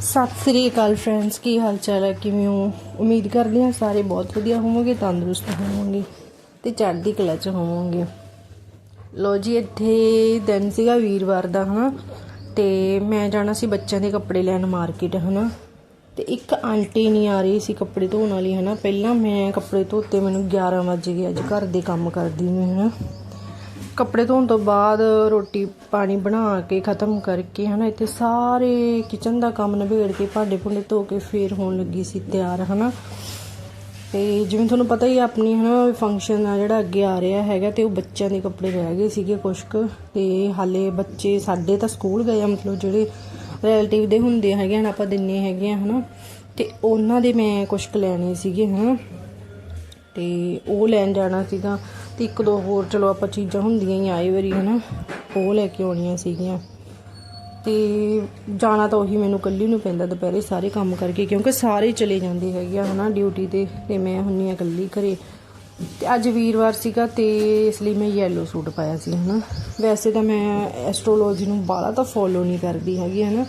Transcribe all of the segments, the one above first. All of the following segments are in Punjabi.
ਸਤਿ ਸ੍ਰੀ ਅਕਾਲ ਫਰੈਂਡਸ ਕੀ ਹਾਲ ਚਾਲ ਹੈ? ਕਿਵੇਂ ਹੋ? ਉਮੀਦ ਕਰਦੇ ਹਾਂ ਸਾਰੇ ਬਹੁਤ ਵਧੀਆ ਹੋਵੋਗੇ, ਤੰਦਰੁਸਤ ਹੋਵੋਗੇ ਤੇ ਚੜ੍ਹਦੀ ਕਲਾ ਚ ਹੋਵੋਗੇ। ਲੋ ਜੀ, ਇੱਥੇ ਦਿਨ ਸੀਗਾ ਵੀਰਵਾਰ ਦਾ, ਹਨਾ? ਤੇ ਮੈਂ ਜਾਣਾ ਸੀ ਬੱਚਿਆਂ ਦੇ ਕੱਪੜੇ ਲੈਣ ਮਾਰਕੀਟ ਹਨਾ? ਤੇ ਇੱਕ ਆਂਟੀ ਨਹੀਂ ਆ ਰਹੀ ਸੀ ਕੱਪੜੇ ਧੋਣ ਵਾਲੀ, ਹਨਾ? ਪਹਿਲਾਂ ਮੈਂ ਕੱਪੜੇ ਧੋਤੇ, ਮੈਨੂੰ 11 ਵਜੇ ਗਏ, ਅੱਜ ਘਰ ਦੇ ਕੰਮ ਕਰਦੀ ਮੈਂ, ਹਨਾ? ਕੱਪੜੇ ਧੋਣ ਤੋਂ ਬਾਅਦ ਰੋਟੀ ਪਾਣੀ ਬਣਾ ਕੇ ਖਤਮ ਕਰਕੇ ਹਨਾ, ਇੱਥੇ ਸਾਰੇ ਕਿਚਨ ਦਾ ਕੰਮ ਨਿਬੇੜ ਕੇ ਭਾਂਡੇ ਭੁੰਡੇ ਧੋ ਕੇ ਫੇਰ ਹੋਣ ਲੱਗੀ ਸੀ ਤਿਆਰ, ਹਨਾ। ਤੇ ਜਿਵੇਂ ਤੁਹਾਨੂੰ ਪਤਾ ਹੀ ਆ, ਆਪਣੀ ਹਨਾ ਫੰਕਸ਼ਨ ਆ ਜਿਹੜਾ ਅੱਗੇ ਆ ਰਿਹਾ ਹੈਗਾ ਤੇ ਉਹ ਬੱਚਿਆਂ ਦੇ ਕੱਪੜੇ ਰਹਿ ਗਏ ਸੀਗੇ ਕੁਛ ਕੁ ਤੇ ਹਾਲੇ ਬੱਚੇ ਸਾਡੇ ਤਾਂ ਸਕੂਲ ਗਏ ਆ, ਮਤਲਬ ਜਿਹੜੇ ਰਿਲੇਟਿਵ ਦੇ ਹੁੰਦੇ ਹੈਗੇ ਹਨ ਆਪਾਂ ਦਿੰਨੇ ਹੈਗੇ ਆ, ਹਨਾ। ਤੇ ਉਹਨਾਂ ਦੇ ਮੈਂ ਕੁਛ ਕੁ ਲੈਣੇ ਸੀਗੇ, ਹਨਾ। ਤੇ ਉਹ ਲੈਣ ਜਾਣਾ ਸੀਗਾ। ਤੇ ਇੱਕ ਦੋ ਹੋਰ ਚਲੋ ਆਪਾਂ ਚੀਜ਼ਾਂ ਹੁੰਦੀਆਂ ਹੀ ਆਏ ਵਾਰੀ ਹਨਾ, ਉਹ ਲੈ ਕੇ ਆਉਣੀਆਂ ਸੀਗੀਆਂ। ਤੇ ਜਾਣਾ ਤਾਂ ਉਹੀ ਮੈਨੂੰ ਇਕੱਲੀ ਨੂੰ ਪੈਂਦਾ ਦੁਪਹਿਰੇ ਸਾਰੇ ਕੰਮ ਕਰਕੇ, ਕਿਉਂਕਿ ਸਾਰੇ ਚਲੇ ਜਾਂਦੇ ਹੈਗੇ ਆ ਹਨਾ ਡਿਊਟੀ ਤੇ ਤੇ ਮੈਂ ਹੁੰਨੀ ਆ ਇਕੱਲੀ ਘਰੇ। ਤੇ ਅੱਜ ਵੀਰਵਾਰ ਸੀਗਾ ਤੇ ਇਸ ਲਈ ਮੈਂ ਯੈਲੋ ਸੂਟ ਪਾਇਆ ਸੀ ਹਨਾ। ਵੈਸੇ ਤਾਂ ਮੈਂ ਐਸਟ੍ਰੋਲੋਜੀ ਨੂੰ ਬਾਲਾ ਤਾਂ ਫੋਲੋ ਨਹੀਂ ਕਰਦੀ ਹੈਗੀ ਹਨਾ।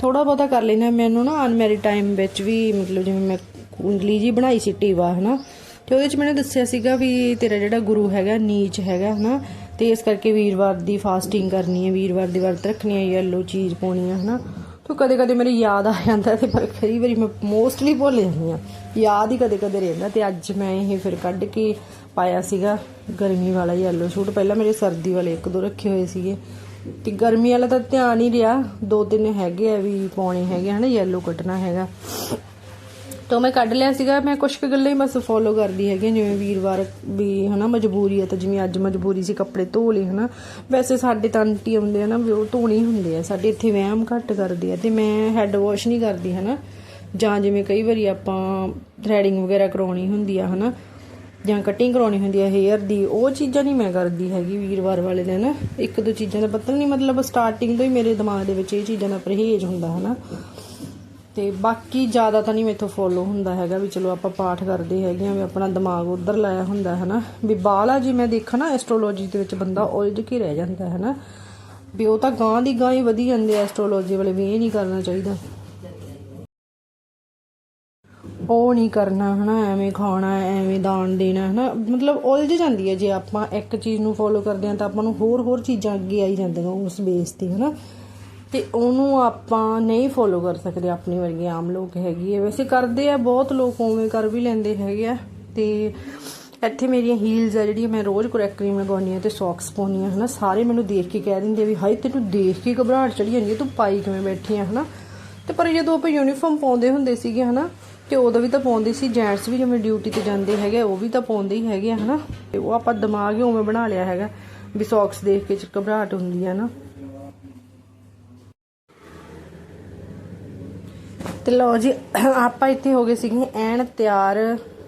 ਥੋੜਾ ਬਹੁਤਾ ਕਰ ਲੈਣਾ ਮੈਨੂੰ ਨਾ ਅਨਮੈਰਿਡ ਟਾਈਮ ਵਿੱਚ ਵੀ ਮਤਲਬ ਜਿਵੇਂ ਮੈਂ ਕੁੰਡਲੀ ਜੀ ਬਣਾਈ ਸੀ ਟੀਵਾ ਹਨਾ ਤੇ ਉਹਦੇ ਵਿੱਚ ਮੈਨੂੰ ਦੱਸਿਆ ਸੀਗਾ ਵੀ ਤੇਰਾ ਜਿਹੜਾ ਗੁਰੂ ਹੈਗਾ, ਨੀਚ ਹੈਗਾ, ਹਨਾ? ਤੇ ਇਸ ਕਰਕੇ ਵੀਰਵਾਰ ਦੀ ਫਾਸਟਿੰਗ ਕਰਨੀ ਹੈ, ਵੀਰਵਾਰ ਦੀ ਵਰਤ ਰੱਖਣੀ ਹੈ ਯੈਲੋ ਚੀਜ਼ ਪਾਉਣੀ ਹੈ, ਹਨਾ? ਤੋ ਕਦੇ ਕਦੇ ਮੇਰੇ ਯਾਦ ਆ ਜਾਂਦਾ ਤੇ ਪਰ ਕਈ ਵਾਰੀ ਮੈਂ ਮੋਸਟਲੀ ਭੁੱਲ ਜਾਂਦੀ ਆ ਯਾਦ ਹੀ ਕਦੇ ਕਦੇ ਰਹਿੰਦਾ ਤੇ ਅੱਜ ਮੈਂ ਇਹ ਫਿਰ ਕੱਢ ਕੇ ਪਾਇਆ ਸੀਗਾ, ਗਰਮੀ ਵਾਲਾ ਯੈਲੋ ਸੂਟ। ਪਹਿਲਾਂ ਮੇਰੇ ਸਰਦੀ ਵਾਲੇ ਇੱਕ ਦੋ ਰੱਖੇ ਹੋਏ ਸੀਗੇ। ਤੇ ਗਰਮੀ ਵਾਲਾ ਤਾਂ ਧਿਆਨ ਹੀ ਰਿਹਾ, ਦੋ ਤਿੰਨ ਹੈਗੇ ਆ ਵੀ ਪਾਉਣੇ ਹੈਗੇ ਹਨਾ? ਯੈਲੋ ਕੱਟਣਾ ਹੈਗਾ। ਤਾਂ ਮੈਂ ਕੱਢ ਲਿਆ ਸੀਗਾ, ਮੈਂ ਕੁਝ ਕੁ ਗੱਲਾਂ ਹੀ ਬਸ ਫੋਲੋ ਕਰਦੀ ਹੈਗੀ ਜਿਵੇਂ ਵੀਰਵਾਰ ਵੀ ਹਨਾ ਮਜਬੂਰੀ ਹੈ ਤਾਂ ਜਿਵੇਂ ਅੱਜ ਮਜਬੂਰੀ ਸੀ ਕੱਪੜੇ ਧੋ ਲਏ ਹਨਾ। ਵੈਸੇ ਸਾਡੇ ਤਾਂ ਆਂਟੀ ਆਉਂਦੇ ਆ ਨਾ, ਵੀ ਉਹ ਧੋਣੇ ਹੁੰਦੇ ਆ, ਸਾਡੇ ਇੱਥੇ ਵਹਿਮ ਘੱਟ ਕਰਦੇ ਆ, ਤੇ ਮੈਂ ਹੈੱਡ ਵਾਸ਼ ਨਹੀਂ ਕਰਦੀ ਹਨਾ। ਜਾਂ ਜਿਵੇਂ ਕਈ ਵਾਰੀ ਆਪਾਂ ਥ੍ਰੈਡਿੰਗ ਵਗੈਰਾ ਕਰਾਉਣੀ ਹੁੰਦੀ ਆ ਹਨਾ, ਜਾਂ ਕਟਿੰਗ ਕਰਾਉਣੀ ਹੁੰਦੀ ਹੈ ਹੇਅਰ ਦੀ, ਉਹ ਚੀਜ਼ਾਂ ਨਹੀਂ ਮੈਂ ਕਰਦੀ ਹੈਗੀ ਵੀਰਵਾਰ ਵਾਲੇ ਦਿਨ। ਇੱਕ ਦੋ ਚੀਜ਼ਾਂ ਦਾ ਪਤਾ ਨਹੀਂ ਮਤਲਬ ਸਟਾਰਟਿੰਗ ਤੋਂ ਹੀ ਮੇਰੇ ਦਿਮਾਗ ਦੇ ਵਿੱਚ ਇਹ ਚੀਜ਼ਾਂ ਦਾ ਪਰਹੇਜ਼ ਹੁੰਦਾ ਹਨਾ। ਤੇ ਬਾਕੀ ਜ਼ਿਆਦਾ ਤਾਂ ਨਹੀਂ ਮੇਥੋਂ ਫੋਲੋ ਹੁੰਦਾ ਹੈਗਾ ਵੀ ਚਲੋ ਆਪਾਂ ਪਾਠ ਕਰਦੇ ਹੈਗੇ ਆ ਵੀ ਆਪਣਾ ਦਿਮਾਗ ਉਧਰ ਲਾਇਆ ਹੁੰਦਾ ਹੈ ਨਾ। ਵੀ ਬਾਲਾ ਜੀ ਮੈਂ ਦੇਖਾਂ ਨਾ ਐਸਟ੍ਰੋਲੋਜੀ ਦੇ ਵਿੱਚ ਬੰਦਾ ਉਲਝ ਕੇ ਰਹਿ ਜਾਂਦਾ ਹੈ ਨਾ। ਵੀ ਉਹ ਤਾਂ ਗਾਂ ਦੀ ਗਾਂ ਹੀ ਵਧੀ ਜਾਂਦੇ ਆ ਐਸਟ੍ਰੋਲੋਜੀ ਵਾਲੇ ਵੀ ਇਹ ਨਹੀਂ ਕਰਨਾ ਚਾਹੀਦਾ। ਉਹ ਨਹੀਂ ਕਰਨਾ ਹਨਾ, ਐਵੇਂ ਖਾਣਾ, ਐਵੇਂ ਦਾਨ ਦੇਣਾ ਹਨਾ। ਮਤਲਬ ਉਲਝ ਜਾਂਦੀ ਹੈ ਜੇ ਆਪਾਂ ਇੱਕ ਚੀਜ਼ ਨੂੰ ਫੋਲੋ ਕਰਦੇ ਹਾਂ ਤਾਂ ਆਪਾਂ ਨੂੰ ਹੋਰ ਹੋਰ ਚੀਜ਼ਾਂ ਅੱਗੇ ਆਈ ਜਾਂਦੀਆਂ ਉਸ ਬੇਸ ਤੇ ਹਨਾ। ਤੇ ਉਹਨੂੰ ਆਪਾਂ ਨਹੀਂ ਫੋਲੋ ਕਰ ਸਕਦੇ, ਆਪਣੀ ਵਰਗੇ ਆਮ ਲੋਕ ਹੈਗੇ ਆ ਵੈਸੇ ਕਰਦੇ ਆ ਬਹੁਤ ਲੋਕ, ਉਵੇਂ ਕਰ ਵੀ ਲੈਂਦੇ ਹੈਗੇ ਆ। ਤੇ ਇੱਥੇ ਮੇਰੀਆਂ ਹੀਲਸ ਆ ਜਿਹੜੀਆਂ, ਮੈਂ ਰੋਜ਼ ਕਰੈਕ ਕਰੀਮ ਲਗਾਉਣੀ ਆ ਤੇ ਸੌਕਸ ਪਾਉਣੀ ਆ ਹਨਾ। ਸਾਰੇ ਮੈਨੂੰ ਦੇਖ ਕੇ ਕਹਿ ਦਿੰਦੇ ਵੀ, ਹਾਏ, ਤੈਨੂੰ ਦੇਖ ਕੇ ਘਬਰਾਹਟ ਚੜੀ ਜਾਂਦੀ ਆ ਤੂੰ ਪਾਈ ਕਿਵੇਂ ਬੈਠੀ ਆ, ਹਨਾ। ਤੇ ਪਰ ਜਦੋਂ ਆਪਾਂ ਯੂਨੀਫਾਰਮ ਪਾਉਂਦੇ ਹੁੰਦੇ ਸੀਗੇ, ਹਨਾ, ਤੇ ਉਦੋਂ ਵੀ ਤਾਂ ਪਾਉਂਦੇ ਸੀ ਜੈਂਟਸ ਵੀ ਜਿਵੇਂ ਡਿਊਟੀ ਤੇ ਜਾਂਦੇ ਹੈਗੇ ਉਹ ਵੀ ਤਾਂ ਪਾਉਂਦੇ ਹੀ ਹੈਗੇ ਆ, ਹਨਾ। ਤੇ ਉਹ ਆਪਾਂ ਦਿਮਾਗ ਹੀ ਉਵੇਂ ਬਣਾ ਲਿਆ ਹੈਗਾ, ਵੀ ਸੌਕਸ ਦੇਖ ਕੇ ਘਬਰਾਹਟ ਹੁੰਦੀ ਆ ਨਾ ਤੇ ਲਓ ਜੀ, ਆਪਾਂ ਇੱਥੇ ਹੋ ਗਏ ਸੀਗੇ ਐਨ ਤਿਆਰ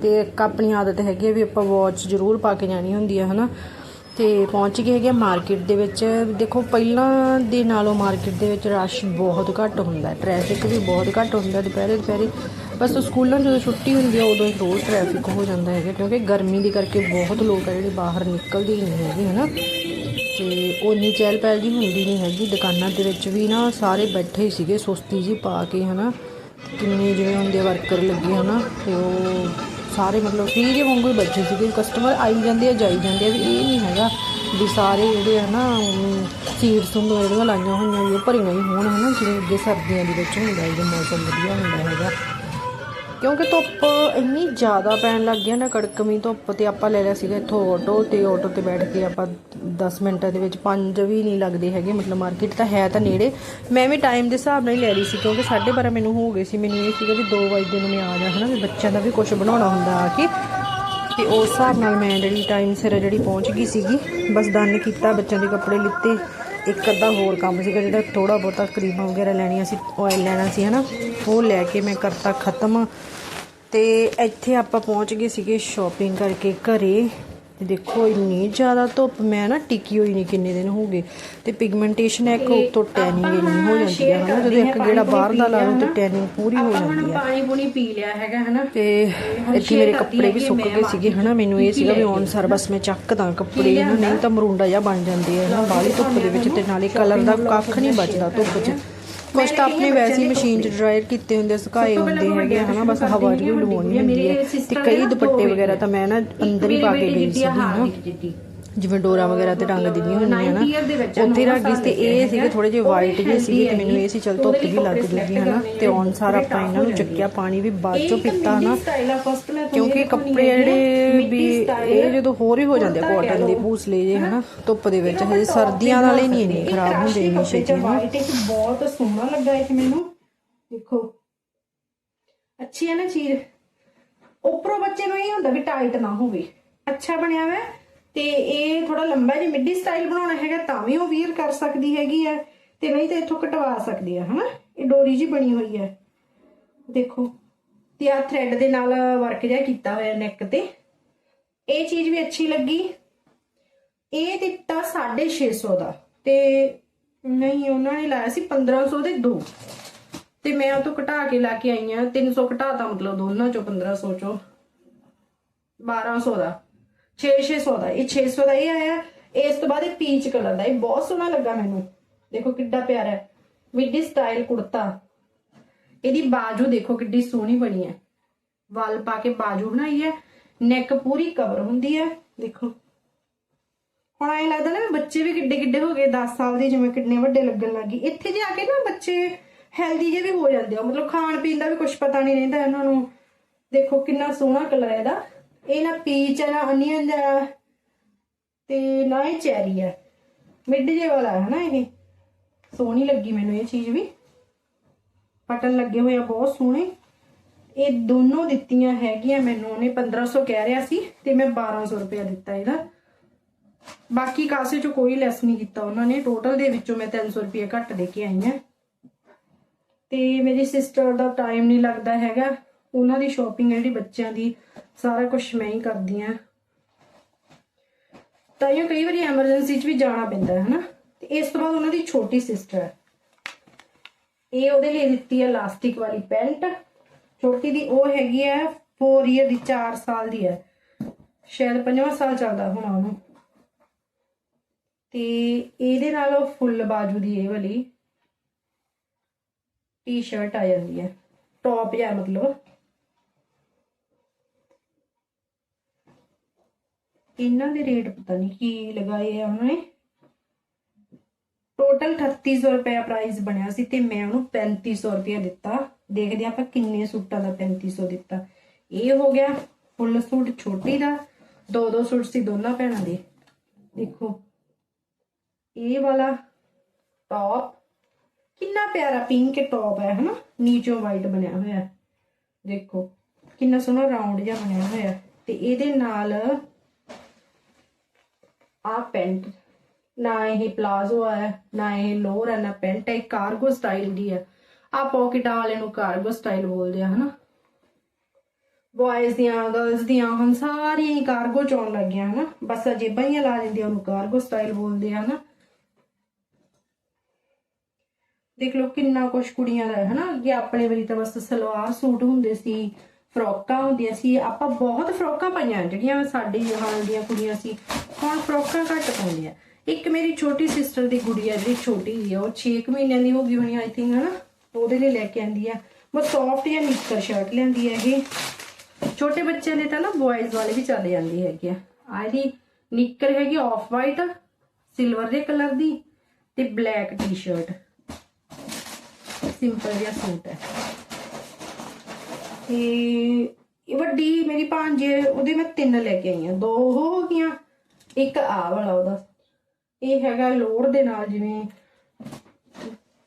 ਤੇ ਇੱਕ ਆਪਣੀ ਆਦਤ ਹੈਗੀ ਹੈ ਵੀ ਆਪਾਂ ਵਾਚ ਜ਼ਰੂਰ ਪਾ ਕੇ ਜਾਣੀ ਹੁੰਦੀ ਆ, ਹਨਾ? ਤੇ ਪਹੁੰਚ ਗਏ ਹੈਗੇ ਮਾਰਕੀਟ ਦੇ ਵਿੱਚ। ਦੇਖੋ, ਪਹਿਲਾਂ ਦੇ ਨਾਲੋਂ ਮਾਰਕੀਟ ਦੇ ਵਿੱਚ ਰਸ਼ ਬਹੁਤ ਘੱਟ ਹੁੰਦਾ ਟ੍ਰੈਫਿਕ ਵੀ ਬਹੁਤ ਘੱਟ ਹੁੰਦਾ ਦੁਪਹਿਰੇ ਦੁਪਹਿਰੇ। ਬਸ ਸਕੂਲਾਂ 'ਚ ਜਦੋਂ ਛੁੱਟੀ ਹੁੰਦੀ ਆ, ਉਦੋਂ ਹੀ ਰੋਜ਼ ਟ੍ਰੈਫਿਕ ਹੋ ਜਾਂਦਾ ਹੈਗਾ, ਕਿਉਂਕਿ ਗਰਮੀ ਦੇ ਕਰਕੇ ਬਹੁਤ ਲੋਕ ਆ ਜਿਹੜੇ ਬਾਹਰ ਨਿਕਲਦੇ ਹੀ ਨਹੀਂ ਹੈਗੇ, ਹਨਾ? ਤੇ ਉਨੀ ਚਹਿਲ ਪਹਿਲ ਜੀ ਹੁੰਦੀ ਨਹੀਂ ਹੈਗੀ। ਦੁਕਾਨਾਂ ਦੇ ਵਿੱਚ ਵੀ ਨਾ ਸਾਰੇ ਬੈਠੇ ਹੀ ਸੀਗੇ, ਸੁਸਤੀ ਜੀ ਪਾ ਕੇ, ਹਨਾ? ਕਿੰਨੇ ਜਿਵੇਂ ਹੁੰਦੇ ਵਰਕਰ ਲੱਗੇ ਹਨਾ, ਤੇ ਉਹ ਸਾਰੇ ਮਤਲਬ ਫ੍ਰੀ ਦੇ ਵਾਂਗੂ ਹੀ ਬੈਠੇ ਸੀਗੇ ਕਸਟਮਰ ਆਈ ਜਾਂਦੇ ਆ, ਜਾਈ ਜਾਂਦੇ ਆ, ਵੀ ਇਹ ਨਹੀਂ ਹੈਗਾ ਵੀ ਸਾਰੇ ਜਿਹੜੇ ਹਨਾ ਸੀਟਸ ਹੁੰਦੀਆਂ ਜਿਹੜੀਆਂ ਲਾਈਆਂ ਹੋਈਆਂ ਵੀ ਭਰੀਆਂ ਹੀ ਹੋਣ ਹਨਾ, ਜਿਵੇਂ ਅੱਗੇ ਸਰਦੀਆਂ ਦੇ ਵਿੱਚ ਹੁੰਦਾ ਜਦੋਂ ਮੌਸਮ ਵਧੀਆ ਹੁੰਦਾ ਹੈਗਾ। ਕਿਉਂਕਿ ਧੁੱਪ ਇੰਨੀ ਜ਼ਿਆਦਾ ਪੈਣ ਲੱਗ ਗਿਆ ਨਾ ਕੜਕਮੀ ਧੁੱਪ ਤੇ ਆਪਾਂ ਲੈ ਲਿਆ ਸੀਗਾ ਇੱਥੋਂ ਆਟੋ ਤੇ ਆਟੋ ਤੇ ਬੈਠ ਕੇ ਆਪਾਂ 10 ਮਿੰਟਾਂ ਦੇ ਵਿੱਚ ਪੰਜ ਵੀ ਨਹੀਂ ਲੱਗਦੇ ਹੈਗੇ, ਮਤਲਬ ਮਾਰਕੀਟ ਤਾਂ ਹੈ ਤਾਂ ਨੇੜੇ। ਮੈਂ ਵੀ ਟਾਈਮ ਦੇ ਹਿਸਾਬ ਨਾਲ ਹੀ ਲੈ ਲਈ ਸੀ ਕਿਉਂਕਿ 12:30 ਮੈਨੂੰ ਹੋ ਗਏ ਸੀ, ਮੈਨੂੰ ਇਹ ਸੀਗਾ ਵੀ 2 ਵਜੇ ਨੂੰ ਮੈਂ ਆ ਜਾ, ਹਨਾ, ਵੀ ਬੱਚਿਆਂ ਦਾ ਵੀ ਕੁਝ ਬਣਾਉਣਾ ਹੁੰਦਾ ਆ ਕੇ। ਤੇ ਉਸ ਹਿਸਾਬ ਨਾਲ ਮੈਂ ਜਿਹੜੀ ਟਾਈਮ ਸਿਰ ਜਿਹੜੀ ਪਹੁੰਚ ਗਈ ਸੀਗੀ, ਬਸ ਡਨ ਕੀਤਾ, ਬੱਚਿਆਂ ਦੇ ਕੱਪੜੇ ਲਿੱਤੇ। ਇੱਕ ਅੱਧਾ ਹੋਰ ਕੰਮ ਸੀਗਾ ਜਿਹੜਾ ਥੋੜਾ ਬਹੁਤਾ ਕਰੀਮਾਂ ਵਗੈਰਾ ਲੈਣੀਆਂ ਸੀ ਆਇਲ ਲੈਣਾ ਸੀ, ਹਨਾ? ਉਹ ਲੈ ਕੇ ਮੈਂ ਕਰਤਾ ਖਤਮ ਤੇ ਇੱਥੇ ਆਪਾਂ ਪਹੁੰਚ ਗਏ ਸੀਗੇ ਸ਼ਾਪਿੰਗ ਕਰਕੇ ਘਰੇ। ਦੇਖੋ ਇੰਨੀ ਜ਼ਿਆਦਾ ਧੁੱਪ ਮੈਂ ਨਾ ਟਿਕੀ ਹੋਈ ਨਹੀਂ ਕਿੰਨੇ ਦਿਨ ਹੋ ਗਏ। ਤੇ ਪਿਗਮੈਂਟੇਸ਼ਨ ਇੱਕ ਉੱਤੋਂ ਟੈਨਿੰਗ ਇੰਨੀ ਹੋ ਜਾਂਦੀ ਹੈ ਹਨਾ? ਜਦੋਂ ਇੱਕ ਜਿਹੜਾ ਬਾਹਰ ਦਾ ਲਾ ਲਓ ਤੇ ਟੈਨਿੰਗ ਪੂਰੀ ਹੋ ਜਾਂਦੀ ਹੈ ਪਾਣੀ ਪੂਣੀ ਪੀ ਲਿਆ ਹੈਗਾ ਹਨਾ? ਤੇ ਇੱਥੇ ਮੇਰੇ ਕੱਪੜੇ ਵੀ ਸੁੱਕ ਗਏ ਸੀਗੇ ਹਨਾ? ਮੈਨੂੰ ਇਹ ਸੀਗਾ ਵੀ ਔਨ ਸਰ ਬਸ ਮੈਂ ਚੱਕਦਾ ਕੱਪੜੇ ਹਨਾ? ਨਹੀਂ ਤਾਂ ਮਰੂੰਡਾ ਜਿਹਾ ਬਣ ਜਾਂਦੇ ਆ ਹਨਾ? ਬਾਹਲੀ ਧੁੱਪ ਦੇ ਵਿੱਚ ਤੇ ਨਾਲੇ ਕਲਰ ਦਾ ਕੱਖ ਨਹੀਂ ਬਚਦਾ ਧੁੱਪ 'ਚ। ਕੁਝ ਤਾਂ ਆਪਣੀ ਵੈਸੀ ਮਸ਼ੀਨ 'ਚ ਡਰਾਇਰ ਕੀਤੇ ਹੁੰਦੇ ਸੁਕਾਏ ਹੁੰਦੇ ਹੈਗੇ ਹਨਾ ਬਸ ਹਵਾ ਜਿਹੜੀ ਲਵਾਉਣੀ ਹੁੰਦੀ ਹੈ ਤੇ ਕਈ ਦੁਪੱਟੇ ਵਗੈਰਾ ਤਾਂ ਮੈਂ ਨਾ ਅੰਦਰ ਹੀ ਪਾ ਕੇ ਗਈ ਸੀ ਹਨਾ। ਜਿਵੇਂ ਡੋਰਾ ਵਗੈਰਾ ਤੇ ਟੰਗ ਦਿੰਦੀਆਂ ਹੁੰਦੀਆਂ ਨਾ ਉੱਥੇ ਰੱਖ ਗਈ ਸੀ ਤੇ ਇਹ ਸੀਗੇ। ਥੋੜੇ ਜਿਹੇ ਵਾਈਟ ਜਿਹੇ ਸੀਗੇ ਤੇ ਮੈਨੂੰ ਇਹ ਸੀ ਚਲ ਧੁੱਪ ਵੀ ਲੱਗ ਜੂਗੀ ਹਨਾ। ਤੇ ਔਨ ਸਾਰ ਆਪਾਂ ਇਹਨਾਂ ਨੂੰ ਚੱਕਿਆ ਪਾਣੀ ਵੀ ਬਾਅਦ ਚੋਂ ਪੀਤਾ ਹਨਾ। ਕਿਉਂਕਿ ਕੱਪੜੇ ਜਿਹੜੇ ਵੀ ਇਹ ਜਦੋਂ ਹੋਰ ਹੀ ਹੋ ਜਾਂਦੇ ਆ ਕਾਟਨ ਦੇ ਭੂਸਲੇ ਜੇ ਹਨਾ ਧੁੱਪ ਦੇ ਵਿੱਚ ਹਜੇ ਸਰਦੀਆਂ ਵਾਲੇ ਨਹੀਂ ਇੰਨੇ ਖਰਾਬ ਹੁੰਦੇ ਇੰਨੀ ਛੇਤੀ ਹਨਾ। ਬਹੁਤ ਸੋਹਣਾ ਲੱਗਾ ਇਹ ਮੈਨੂੰ। ਦੇਖੋ। ਅੱਛੀ ਹੈ ਨਾ ਚੀਜ਼। ਉੱਪਰੋਂ ਬੱਚੇ ਨੂੰ ਇਹ ਹੁੰਦਾ ਵੀ ਟਾਈਟ ਨਾ ਹੋਵੇ। ਅੱਛਾ ਬਣਿਆ ਹੋਇਆ। ਤੇ ਇਹ ਥੋੜਾ ਲੰਬਾ ਜਿਹਾ ਮਿੱਡੀ ਸਟਾਈਲ ਬਣਾਉਣਾ ਹੈਗਾ ਤਾਂ ਵੀ ਉਹ ਵੀਅਰ ਕਰ ਸਕਦੀ ਹੈਗੀ ਆ ਤੇ ਨਹੀਂ ਤੇ ਇੱਥੋਂ ਕਟਵਾ ਸਕਦੀ ਆ ਹਨਾ? ਇਹ ਡੋਰੀ ਜੀ ਬਣੀ ਹੋਈ ਹੈ। ਦੇਖੋ, ਤੇ ਆ ਥ੍ਰੈਡ ਦੇ ਨਾਲ ਵਰਕ ਜਿਹਾ ਕੀਤਾ ਹੋਇਆ ਨੈਕ ਤੇ। ਇਹ ਚੀਜ਼ ਵੀ ਅੱਛੀ ਲੱਗੀ। ਇਹ ਦਿੱਤਾ 650 ਦਾ ਤੇ ਨਹੀਂ, ਉਹਨਾਂ ਨੇ ਲਾਇਆ ਸੀ 1500 ਦੇ ਦੋ। ਤੇ ਮੈਂ ਉਹ ਤੋਂ ਘਟਾ ਕੇ ਲਾ ਕੇ ਆਈ ਆ 300 ਘਟਾਤਾ ਮਤਲਬ ਦੋਨਾਂ ਚੋਂ 1500 ਚੋਂ। 1200 ਦਾ। 6-600 ਦਾ। ਇਹ 600 ਦਾ ਇਹ ਆਇਆ। ਇਸ ਤੋਂ ਬਾਅਦ ਇਹ ਪੀਚ ਕਲਰ ਦਾ। ਇਹ ਬਹੁਤ ਸੋਹਣਾ ਲੱਗਾ ਮੈਨੂੰ। ਦੇਖੋ ਕਿੱਡਾ ਪਿਆਰਾ ਹੈ। ਮਿੱਡੀ ਸਟਾਈਲ ਕੁੜਤਾ। ਇਹਦੀ ਬਾਜੂ ਦੇਖੋ ਕਿੱਡੀ ਸੋਹਣੀ ਬਣੀ ਹੈ। ਵੱਲ ਪਾ ਕੇ ਬਾਜੂ ਬਣਾਈ ਹੈ। ਨੈਕ ਪੂਰੀ ਕਵਰ ਹੁੰਦੀ ਹੈ। ਦੇਖੋ। ਹੁਣ ਐਂ ਲੱਗਦਾ ਨਾ ਬੱਚੇ ਵੀ ਕਿੱਡੇ ਕਿੱਡੇ ਹੋ ਗਏ। 10 ਸਾਲ ਦੇ ਜਿਵੇਂ ਕਿੰਨੇ ਵੱਡੇ ਲੱਗਣ ਲੱਗੀ ਇੱਥੇ ਜੇ ਆ ਕੇ ਨਾ ਬੱਚੇ ਹੈਲਦੀ ਜੇ ਵੀ ਹੋ ਜਾਂਦੇ ਆ। ਮਤਲਬ ਖਾਣ ਪੀਣ ਦਾ ਵੀ ਕੁਝ ਪਤਾ ਨਹੀਂ ਰਹਿੰਦਾ ਇਹਨਾਂ ਨੂੰ। ਦੇਖੋ ਕਿੰਨਾ ਸੋਹਣਾ ਕਲਰ ਹੈ ਇਹਦਾ। ਇਹ ਨਾ ਪੀਚ ਹੈ ਨਾ ਅਨੀਅਨ ਦਾ ਤੇ ਨਾ ਇਹ ਚੈਰੀ ਹੈ ਮਿੱਡ ਜੇ ਵਾਲਾ ਹੈ ਨਾ ਇਹ। ਸੋਹਣੀ ਲੱਗੀ ਮੈਨੂੰ ਇਹ ਚੀਜ਼ ਵੀ। ਬਟਨ ਲੱਗੇ ਹੋਏ ਆ, ਬਹੁਤ ਸੋਹਣੇ। ਇਹ ਦੋਨੋਂ ਦਿੱਤੀਆਂ ਹੈਗੀਆਂ ਮੈਨੂੰ, ਉਹਨੇ 1500 ਕਹਿ ਰਿਹਾ ਸੀ ਤੇ ਮੈਂ 1200 ਰੁਪਇਆ ਦਿੱਤਾ ਇਹਦਾ। ਬਾਕੀ ਕਾਸੇ ਚ ਕੋਈ ਲੈਸ ਨਹੀਂ ਕੀਤਾ ਉਹਨਾਂ ਨੇ। ਟੋਟਲ ਦੇ ਵਿੱਚੋਂ ਮੈਂ 300 ਰੁਪਏ ਘੱਟ ਦੇ ਕੇ ਆਈ ਹਾਂ। ਤੇ ਮੇਰੀ ਸਿਸਟਰ ਦਾ ਟਾਈਮ ਨਹੀਂ ਲੱਗਦਾ ਹੈਗਾ। ਉਹਨਾਂ ਦੀ ਸ਼ਾਪਿੰਗ ਜਿਹੜੀ ਬੱਚਿਆਂ ਦੀ। ਸਾਰਾ ਕੁਝ ਮੈਂ ਹੀ ਕਰਦੀ ਆ। ਤਾਂ ਇਹ ਕਈ ਵਾਰੀ ਐਮਰਜੈਂਸੀ 'ਚ ਵੀ ਜਾਣਾ ਪੈਂਦਾ ਹੈ, ਹਨਾ? ਤੇ ਇਸ ਤੋਂ ਬਾਅਦ ਉਹਨਾਂ ਦੀ ਛੋਟੀ ਸਿਸਟਰ ਹੈ। ਇਹ ਉਹਦੇ ਲਈ ਦਿੱਤੀ ਹੈ ਇਲਾਸਟਿਕ ਵਾਲੀ ਪੈਂਟ ਛੋਟੀ ਦੀ ਉਹ ਹੈਗੀ ਹੈ 4 ਇਅਰ ਦੀ 4 ਸਾਲ ਦੀ ਹੈ। ਸ਼ਾਇਦ 5ਵਾਂ ਸਾਲ ਚੱਲਦਾ ਹੋਣਾ ਉਹਨੂੰ। ਤੇ ਇਹਦੇ ਨਾਲ ਉਹ ਫੁੱਲ ਬਾਜੂ ਦੀ ਇਹ ਵਾਲੀ ਟੀ-ਸ਼ਰਟ ਆ ਜਾਂਦੀ ਹੈ। ਟੌਪ ਜਾਂ ਮਤਲਬ। ਇਹਨਾਂ ਦੇ ਰੇਟ ਪਤਾ ਨਹੀਂ ਕੀ ਲਗਾਏ ਆ ਉਹਨਾਂ ਨੇ। ਟੋਟਲ 3800 ਰੁਪਏ ਪ੍ਰਾਈਸ ਬਣਿਆ ਸੀ ਤੇ ਮੈਂ ਉਹਨੂੰ 3500 ਰੁਪਏ ਦਿੱਤਾ। ਦੇਖਦੇ ਆਪਾਂ ਕਿੰਨੇ ਸੂਟਾਂ ਦਾ 3500 ਦਿੱਤਾ। ਇਹ ਹੋ ਗਿਆ ਫੁੱਲ ਸੂਟ ਛੋਟੀ ਦਾ ਦੋ ਦੋ ਸੂਟ ਸੀ ਦੋਨਾਂ ਭੈਣਾਂ ਦੇ। ਦੇਖੋ, ਇਹ ਵਾਲਾ ਟੌਪ ਕਿੰਨਾ ਪਿਆਰਾ ਪਿੰਕ ਟੌਪ ਹੈ, ਹਨਾ? ਨੀਚੋਂ ਵਾਈਟ ਬਣਿਆ ਹੋਇਆ। ਦੇਖੋ, ਕਿੰਨਾ ਸੋਹਣਾ ਰਾਉਂਡ ਜਿਹਾ ਬਣਿਆ ਹੋਇਆ। ਤੇ ਇਹਦੇ ਨਾਲ ਆ ਪੈਂਟ, ਨਾ ਇਹ ਪਲਾਜ਼ੋ ਹੈ, ਨਾ ਇਹ ਲੋਅਰ ਹੈ, ਨਾ ਪੈਂਟ ਹੈ ਕਾਰਗੋ ਸਟਾਈਲ ਦੀ ਹੈ। ਆ ਪੌਕਟਾਂ ਵਾਲੇ ਨੂੰ ਕਾਰਗੋ ਸਟਾਈਲ ਬੋਲਦੇ ਆ, ਹਨਾ? ਬॉयਜ਼ ਦੀਆਂ ਗਰਲਸ ਦੀਆਂ, ਹੁਣ ਸਾਰੀਆਂ ਹੀ ਕਾਰਗੋ ਚ ਆਉਣ ਲੱਗੀਆਂ, ਹਨਾ? ਬਸ ਆ ਜੇਬਾਂ ਹੀ ਲਾ ਦਿੰਦੇ ਉਹਨੂੰ ਕਾਰਗੋ ਸਟਾਈਲ ਬੋਲਦੇ ਆ, ਹਨਾ? ਦੇਖ ਲਓ ਕਿੰਨਾ ਕੁਛ ਕੁੜੀਆਂ ਦਾ ਹੈ, ਹਨਾ? ਅੱਗੇ ਆਪਣੇ ਵਾਰੀ ਤਾਂ ਬਸ ਸਲਵਾਰ ਸੂਟ ਹੁੰਦੇ ਸੀ ਫਰੋਕਾਂ ਹੁੰਦੀਆਂ ਸੀ, ਆਪਾਂ ਬਹੁਤ ਫਰੋਕਾਂ ਪਾਈਆਂ ਜਿਹੜੀਆਂ ਸਾਡੀ ਹਾਲ ਦੀਆਂ ਕੁੜੀਆਂ ਸੀ, ਹੁਣ ਫਰੋਕਾਂ ਘੱਟ ਪਾਉਂਦੀਆਂ। ਇੱਕ ਮੇਰੀ ਛੋਟੀ ਸਿਸਟਰ ਦੀ ਗੁੜੀਆ ਜਿਹੜੀ ਛੋਟੀ ਹੈ ਉਹ 6 ਮਹੀਨਿਆਂ ਦੀ ਹੋ ਗਈ ਹੋਣੀ ਆਈ ਥਿੰਕ ਹਨਾ? ਉਹਦੇ ਲਈ ਲੈ ਕੇ ਆਂਦੀ ਆ। ਬਹੁਤ ਸੌਫਟ ਜਿਹਾ ਨਿੱਕਰ ਸ਼ਰਟ ਲੈਂਦੀ ਹੈ ਇਹ। ਛੋਟੇ ਬੱਚਿਆਂ ਦੇ ਤਾਂ ਨਾ ਬॉयਜ਼ ਵਾਲੇ ਵੀ ਚੱਲ ਜਾਂਦੀ ਹੈਗੀ ਆ। ਆ ਇਹਦੀ ਨਿੱਕਰ ਹੈਗੀ ਆਫ ਵਾਈਟ ਸਿਲਵਰ ਦੇ ਕਲਰ ਦੀ ਤੇ ਬਲੈਕ ਟੀ-ਸ਼ਰਟ ਸਿੰਪਲ ਜਿਹਾ ਸੂਟ ਹੈ। ਤੇ ਇਹ ਵੱਡੀ ਮੇਰੀ ਭਾਂਜੀ ਉਹਦੇ ਮੈਂ ਤਿੰਨ ਲੈ ਕੇ ਆਈ ਆ ਦੋ ਉਹ ਹੋ ਗਈਆਂ, ਇੱਕ ਆ ਵਾਲਾ ਉਹਦਾ। ਇਹ ਹੈਗਾ ਲੋਰ ਦੇ ਨਾਲ ਜਿਵੇਂ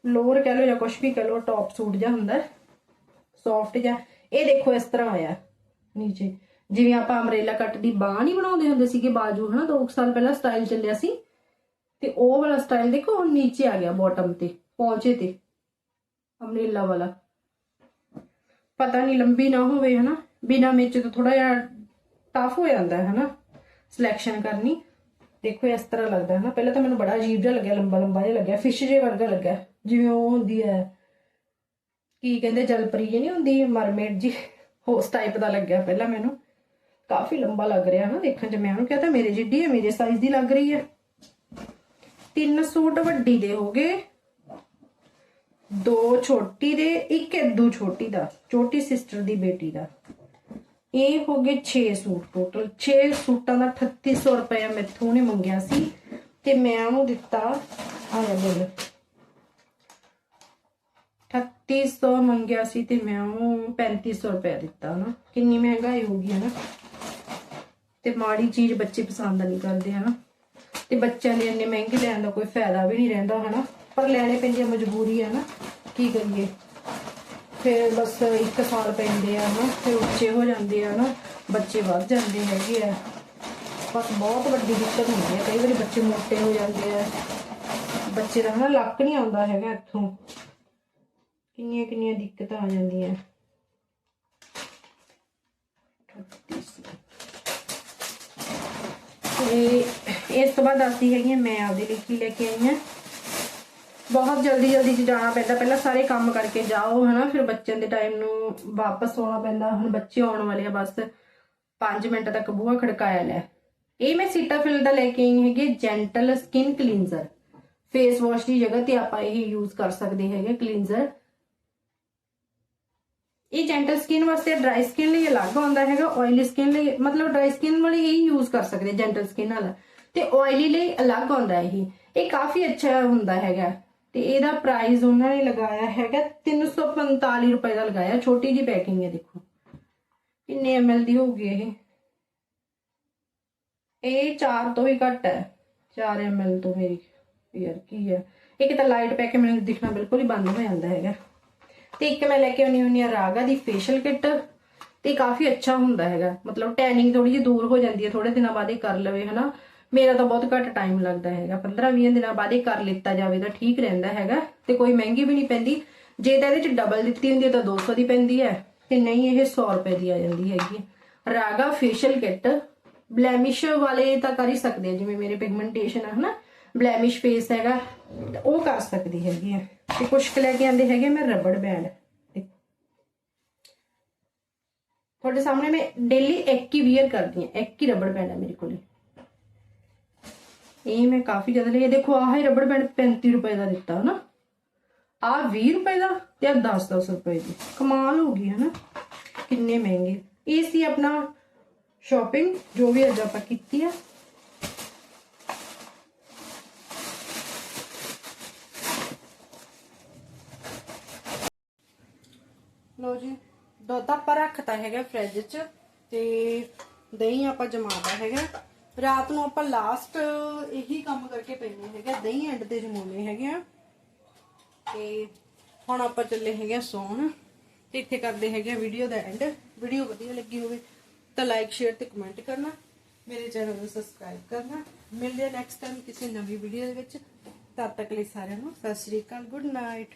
ਲੋਰ ਕਹ ਲਓ ਜਾਂ ਕੁਝ ਵੀ ਕਹ ਲਓ, ਟੌਪ ਸੂਟ ਜਿਹਾ ਹੁੰਦਾ, ਸੌਫਟ ਜਾਂ ਇਹ ਦੇਖੋ ਇਸ ਤਰ੍ਹਾਂ ਆਇਆ ਨੀਚੇ। ਜਿਵੇਂ ਆਪਾਂ ਅਮਰੇਲਾ ਕੱਟ ਦੀ ਬਾਹ ਨਹੀਂ ਬਣਾਉਂਦੇ ਹੁੰਦੇ ਸੀਗੇ ਬਾਜੂ, ਹਨਾ 2 ਸਾਲ ਪਹਿਲਾਂ ਸਟਾਈਲ ਚੱਲਿਆ ਸੀ। ਤੇ ਉਹ ਵਾਲਾ ਸਟਾਈਲ ਦੇਖੋ ਹੁਣ ਨੀਚੇ ਆ ਗਿਆ ਬਾਟਮ ਤੇ ਪਹੁੰਚੇ ਤੇ, ਅਮਰੇਲਾ ਵਾਲਾ। ਪਤਾ ਨਹੀਂ ਲੰਬੀ ਨਾ ਹੋਵੇ, ਹਨਾ? ਬਿਨਾ ਮੇਚੇ ਤੋਂ ਥੋੜਾ ਜਿਹਾ ਟਫ ਹੋ ਜਾਂਦਾ ਹੈ ਹਨਾ? ਸਿਲੈਕਸ਼ਨ ਕਰਨੀ। ਦੇਖੋ, ਇਸ ਤਰ੍ਹਾਂ ਲੱਗਦਾ ਹੈ ਪਹਿਲਾਂ ਤਾਂ ਮੈਨੂੰ ਬੜਾ ਅਜੀਬ ਜਿਹਾ ਲੱਗਿਆ, ਲੰਬਾ ਲੰਬਾ ਜਿਹਾ ਲੱਗਿਆ ਫਿਸ਼ ਜੇ ਵਰਗਾ ਲੱਗਾ ਜਿਵੇਂ ਉਹ ਹੁੰਦੀ ਹੈ, ਕੀ ਕਹਿੰਦੇ, ਜਲਪਰੀ ਜੀ ਨਹੀਂ ਹੁੰਦੀ ਮਰਮੇਡ ਜੀ ਹੋਸ ਟਾਈਪ ਦਾ ਲੱਗਿਆ ਪਹਿਲਾਂ ਮੈਨੂੰ। ਕਾਫੀ ਲੰਬਾ ਲੱਗ ਰਿਹਾ, ਹਨਾ? ਦੇਖਣ ਚ ਮੈਂ ਉਹਨੂੰ ਕਿਹਾ ਮੇਰੇ ਜਿੱਡੀ ਹੈ, ਮੇਰੇ ਸਾਈਜ਼ ਦੀ ਲੱਗ ਰਹੀ ਹੈ। ਤਿੰਨ ਸੂਟ ਵੱਡੀ ਦੇ ਹੋ ਗਏ। ਦੋ ਛੋਟੀ ਦੇ, ਇੱਕ ਇਦੋਂ ਛੋਟੀ ਦਾ, ਛੋਟੀ ਸਿਸਟਰ ਦੀ ਬੇਟੀ ਦਾ। ਇਹ ਹੋ ਗਏ 6 ਸੂਟ ਟੋਟਲ 6 ਸੂਟਾਂ ਦਾ 3800 ਰੁਪਏ ਮੈਥੋਂ ਨੇ ਮੰਗਿਆ ਸੀ ਤੇ ਮੈਂ ਉਹਨੂੰ ਦਿੱਤਾ, ਆ ਜਾ ਬਿੱਲ। 3800 ਮੰਗਿਆ ਸੀ ਤੇ ਮੈਂ ਉਹਨੂੰ 3500 ਰੁਪਏ ਦਿੱਤਾ ਨਾ। ਕਿੰਨੀ ਮਹਿੰਗਾਈ ਹੋ ਗਈ ਹੈ ਨਾ। ਤੇ ਮਾੜੀ ਚੀਜ਼ ਬੱਚੇ ਪਸੰਦ ਨਹੀਂ ਕਰਦੇ ਹਨਾ ਤੇ ਬੱਚਿਆਂ ਦੇ ਇੰਨੇ ਮਹਿੰਗੇ ਲੈਣ ਦਾ ਕੋਈ ਫਾਇਦਾ ਵੀ ਨਹੀਂ ਰਹਿੰਦਾ ਹਨਾ ਪਰ ਲੈਣੇ ਪੈਂਦੇ ਆ, ਮਜਬੂਰੀ ਆ ਨਾ, ਕੀ ਕਰੀਏ? ਫਿਰ ਬਸ ਇੱਕ ਸਾਲ ਪੈਂਦੇ ਆ ਨਾ, ਫਿਰ ਉੱਚੇ ਹੋ ਜਾਂਦੇ ਆ ਨਾ, ਬੱਚੇ ਵੱਧ ਜਾਂਦੇ ਹੈਗੇ ਆ। ਬਸ ਬਹੁਤ ਵੱਡੀ ਦਿੱਕਤ ਹੁੰਦੀ ਹੈ ਕਈ ਵਾਰੀ ਬੱਚੇ ਮੋਟੇ ਹੋ ਜਾਂਦੇ ਆ। ਬੱਚੇ ਦਾ ਹਨਾ ਲੱਕ ਨਹੀਂ ਆਉਂਦਾ ਹੈਗਾ ਇੱਥੋਂ। ਕਿੰਨੀਆਂ ਕਿੰਨੀਆਂ ਦਿੱਕਤਾਂ ਆ ਜਾਂਦੀਆਂ। ਤੇ ਇਸ ਤੋਂ ਬਾਅਦ ਦੱਸਦੀ ਹੈਗੀ ਹਾਂ ਮੈਂ ਆਪਦੇ ਲਈ ਕੀ ਲੈ ਕੇ ਆਈ ਹਾਂ ਬਹੁਤ ਜਲਦੀ ਜਲਦੀ ਚ ਜਾਣਾ ਪੈਂਦਾ, ਪਹਿਲਾਂ ਸਾਰੇ ਕੰਮ ਕਰਕੇ ਜਾਓ, ਹਨਾ, ਫਿਰ ਬੱਚਿਆਂ ਦੇ ਟਾਈਮ ਨੂੰ ਵਾਪਸ ਆਉਣਾ ਪੈਂਦਾ, ਹੁਣ ਬੱਚੇ ਆਉਣ ਵਾਲੇ ਆ, ਬਸ 5 ਮਿੰਟ ਤੱਕ ਬੂਹਾ ਖੜਕਾਇਆ ਲੈ। ਇਹ ਮੈਂ ਸੀਟਾਫਿਲ ਦਾ ਲੈ ਕੇ ਆਈ ਹੈਗੀ gentle skin cleanser face wash ਦੀ ਜਗ੍ਹਾ ਤੇ ਆਪਾਂ ਇਹ ਯੂਜ਼ ਕਰ ਸਕਦੇ ਹੈਗੇ ਕਲੀਨਜ਼ਰ ਇਹ ਜੈਂਟਲ ਸਕਿਨ ਵਾਸਤੇ ਡਰਾਈ ਸਕਿਨ ਲਈ ਅਲੱਗ ਆਉਂਦਾ ਹੈਗਾ ਆਇਲੀ ਸਕਿਨ ਲਈ, ਮਤਲਬ ਡਰਾਈ ਸਕਿਨ ਵਾਲੇ ਇਹ ਯੂਜ਼ ਕਰ ਸਕਦੇ ਜੈਂਟਲ ਸਕਿਨ ਵਾਲਾ। ਤੇ ਆਇਲੀ ਲਈ ਅਲੱਗ ਆਉਂਦਾ ਇਹ। ਇਹ ਕਾਫੀ ਅੱਛਾ ਹੁੰਦਾ ਹੈਗਾ। ਤੇ ਇਹਦਾ ਪ੍ਰਾਈਸ ਉਹਨਾਂ ਨੇ ਲਗਾਇਆ ਹੈਗਾ 345 ਰੁਪਏ ਦਾ ਲਗਾਇਆ, ਛੋਟੀ ਜੀ ਪੈਕਿੰਗ ਹੈ ਦੇਖੋ। ਕਿੰਨੇ ml ਦੀ ਹੋਊਗੀ ਇਹ? ਇਹ 4 ਤੋਂ ਹੀ ਘੱਟ ਹੈ 4 ml ਤੋਂ ਮੇਰੀ। ਯਾਰ ਕੀ ਹੈ? ਇੱਕ ਤਾਂ ਲਾਈਟ ਪੈ ਕੇ ਮੈਨੂੰ ਦਿਖਣਾ ਬਿਲਕੁਲ ਹੀ ਬੰਦ ਹੋ ਜਾਂਦਾ ਹੈਗਾ। ਤੇ ਇੱਕ ਮੈਂ ਲੈ ਕੇ ਆਉਣੀ ਹੁੰਨੀ ਆ ਰਾਗਾ ਦੀ ਫੇਸ਼ੀਅਲ ਕਿੱਟ ਤੇ ਕਾਫੀ ਅੱਛਾ ਹੁੰਦਾ ਹੈਗਾ। ਮਤਲਬ ਟੈਨਿੰਗ ਥੋੜੀ ਜਿਹੀ ਦੂਰ ਹੋ ਜਾਂਦੀ ਹੈ ਥੋੜੇ ਦਿਨਾਂ ਬਾਅਦ ਇਹ ਕਰ ਲਵੇ, ਹਨਾ? ਮੇਰਾ ਤਾਂ ਬਹੁਤ ਘੱਟ ਟਾਈਮ ਲੱਗਦਾ ਹੈਗਾ। 15-20 ਦਿਨਾਂ ਬਾਅਦ ਇਹ ਕਰ ਲਿੱਤਾ ਜਾਵੇ ਤਾਂ ਠੀਕ ਰਹਿੰਦਾ ਹੈਗਾ ਤੇ ਕੋਈ ਮਹਿੰਗੀ ਵੀ ਨਹੀਂ ਪੈਂਦੀ। ਜੇ ਤਾਂ ਇਹਦੇ ਚ ਡਬਲ ਦਿੱਤੀ ਹੁੰਦੀ ਹੈ ਤਾਂ 200 ਦੀ ਪੈਂਦੀ ਹੈ ਤੇ ਨਹੀਂ ਇਹ 100 ਰੁਪਏ ਦੀ ਆ ਜਾਂਦੀ ਹੈਗੀ ਹੈ। ਰਾਗਾ ਫੇਸ਼ੀਅਲ ਕਿੱਟ ਬਲੈਮਿਸ਼ ਵਾਲੇ ਤਾਂ ਕਰ ਹੀ ਸਕਦੇ ਆ, ਜਿਵੇਂ ਮੇਰੇ ਪਿਗਮੈਂਟੇਸ਼ਨ ਹੈ ਹਨਾ? ਬਲੈਮਿਸ਼ ਫੇਸ ਹੈਗਾ, ਉਹ ਕਰ ਸਕਦੀ ਹੈਗੀ ਆ ਤੇ ਕੁਝ ਲੈ ਕੇ ਆਂਦੇ ਹੈਗੇ ਮੈਂ ਰਬੜ ਬੈਂਡ ਤੁਹਾਡੇ ਸਾਹਮਣੇ ਮੈਂ ਡੇਲੀ ਇੱਕ ਹੀ ਵੀਅਰ ਕਰਦੀ ਹਾਂ, ਇੱਕ ਹੀ ਰਬੜ ਬੈਂਡ ਹੈ ਮੇਰੇ ਕੋਲ। ਇਹ ਮੈਂ ਕਾਫੀ ਜ਼ਿਆਦਾ ਲਈ। ਦੇਖੋ, ਆਹ ਹੀ ਰਬੜ ਬੈਂਡ 35 ਰੁਪਏ ਦਾ ਦਿੱਤਾ, ਹਨਾ? ਆਹ 20 ਰੁਪਏ ਦਾ ਤੇ ਆਹ 10 10 ਰੁਪਏ ਦੀ। ਕਮਾਲ ਹੋ ਗਈ, ਹਨਾ? ਕਿੰਨੇ ਮਹਿੰਗੇ। ਇਹ ਸੀ ਆਪਣਾ ਸ਼ਾਪਿੰਗ ਜੋ ਵੀ ਅੱਜ ਆਪਾਂ ਕੀਤੀ ਆ। ਲੋ ਜੀ, ਦੁੱਧ ਆਪਾਂ ਰੱਖਤਾ ਹੈਗਾ ਫ੍ਰਿਜ 'ਚ ਤੇ ਦਹੀਂ ਆਪਾਂ ਜਮਾਤਾ ਹੈਗਾ। ਰਾਤ ਨੂੰ ਆਪਾਂ ਲਾਸਟ ਇਹੀ ਕੰਮ ਕਰਕੇ ਪੈਨੇ ਹੈਗੇ ਦਹੀਂ ਐਂਡ ਦੇ ਜਮਾਉਣੇ ਹੈਗੇ ਆ। ਤੇ ਹੁਣ ਆਪਾਂ ਚੱਲੇ ਹੈਗੇ ਆ ਸੌਣ ਤੇ ਇੱਥੇ ਕਰਦੇ ਹੈਗੇ ਆ ਵੀਡੀਓ ਦਾ ਐਂਡ ਵੀਡੀਓ ਵਧੀਆ ਲੱਗੀ ਹੋਵੇ ਤਾਂ ਲਾਈਕ ਸ਼ੇਅਰ ਤੇ ਕਮੈਂਟ ਕਰਨਾ। ਮੇਰੇ ਚੈਨਲ ਨੂੰ ਸਬਸਕ੍ਰਾਈਬ ਕਰਨਾ। ਮਿਲਦੇ ਆ ਨੈਕਸਟ ਟਾਈਮ ਕਿਸੇ ਨਵੀਂ ਵੀਡੀਓ ਦੇ ਵਿੱਚ। ਤਦ ਤੱਕ ਲਈ ਸਾਰਿਆਂ ਨੂੰ ਸਤਿ ਸ਼੍ਰੀ ਅਕਾਲ ਗੁੱਡ ਨਾਈਟ